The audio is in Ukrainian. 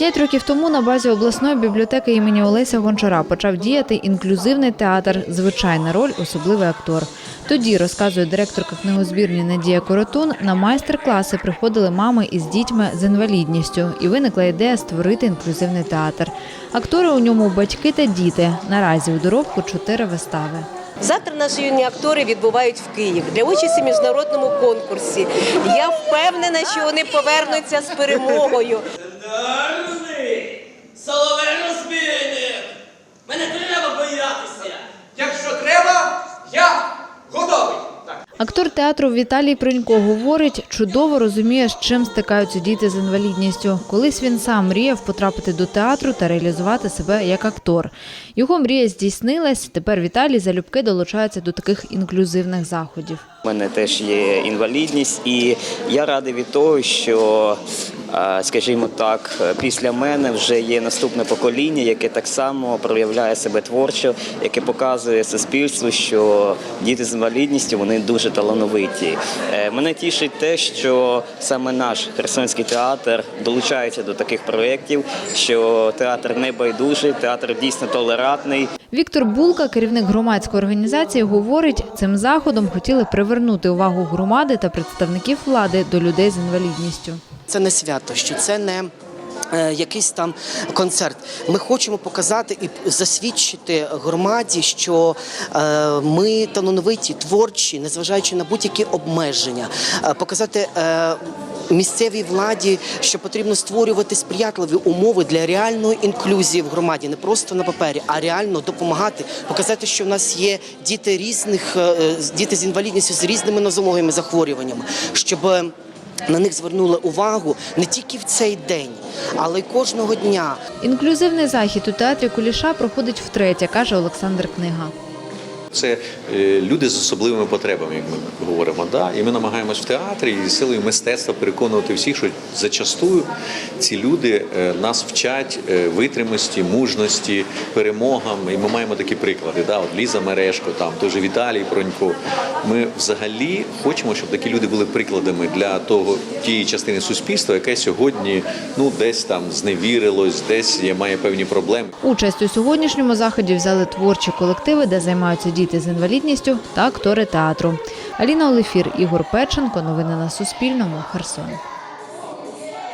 П'ять років тому на базі обласної бібліотеки імені Олеся Гончара почав діяти інклюзивний театр Звичайна роль, особливий актор. Тоді, розказує директорка книгозбірні Надія Коротун, на майстер-класи приходили мами із дітьми з інвалідністю, і виникла ідея створити інклюзивний театр. Актори у ньому батьки та діти. Наразі у доробку чотири вистави. Завтра наші юні актори відбувають в Київ для участі в міжнародному конкурсі. Я впевнена, що вони повернуться з перемогою. Гарний! Соловей розбійник! Мене треба боятися! Якщо треба, я готовий. Актор театру Віталій Принько говорить, чудово розуміє, з чим стикаються діти з інвалідністю. Колись він сам мріяв потрапити до театру та реалізувати себе як актор. Його мрія здійснилась. Тепер Віталій залюбки долучається до таких інклюзивних заходів. У мене теж є інвалідність, і я радий від того, що, скажімо так, після мене вже є наступне покоління, яке так само проявляє себе творчо, яке показує суспільству, що діти з інвалідністю вони дуже талановиті. Е, Мене тішить те, що саме наш Херсонський театр долучається до таких проєктів, що театр не байдужий, театр дійсно толерантний. Віктор Булка, керівник громадської організації, говорить, цим заходом хотіли привернути увагу громади та представників влади до людей з інвалідністю. Це не свято, що це не. е, Якийсь там концерт. Ми хочемо показати і засвідчити громаді, що е, ми талановиті, творчі, незважаючи на будь-які обмеження, Е, показати місцевій владі, що потрібно створювати сприятливі умови для реальної інклюзії в громаді, не просто на папері, а реально допомагати, показати, що в нас є діти різних, е, е, діти з інвалідністю з різними нозологими захворюваннями, щоб. е, на них звернули увагу не тільки в цей день, але й кожного дня. Інклюзивний захід у театрі Куліша проходить втретє, каже Олександр Книга. Це е, люди з особливими потребами, як ми говоримо. Да? І ми намагаємось в театрі і силою мистецтва переконувати всіх, що зачастую ці люди е, нас вчать е, витримості, мужності, перемогам. І ми маємо такі приклади. Да? От Ліза Мерешко, там той же Віталій Пронько. Ми взагалі хочемо, щоб такі люди були прикладами для того тієї частини суспільства, яке сьогодні ну десь там зневірилось, десь є має певні проблеми. Участь у сьогоднішньому заході взяли творчі колективи, де займаються діти з інвалідністю та актори театру. Аліна Олефір, Ігор Печенко. Новини на Суспільному. Херсон.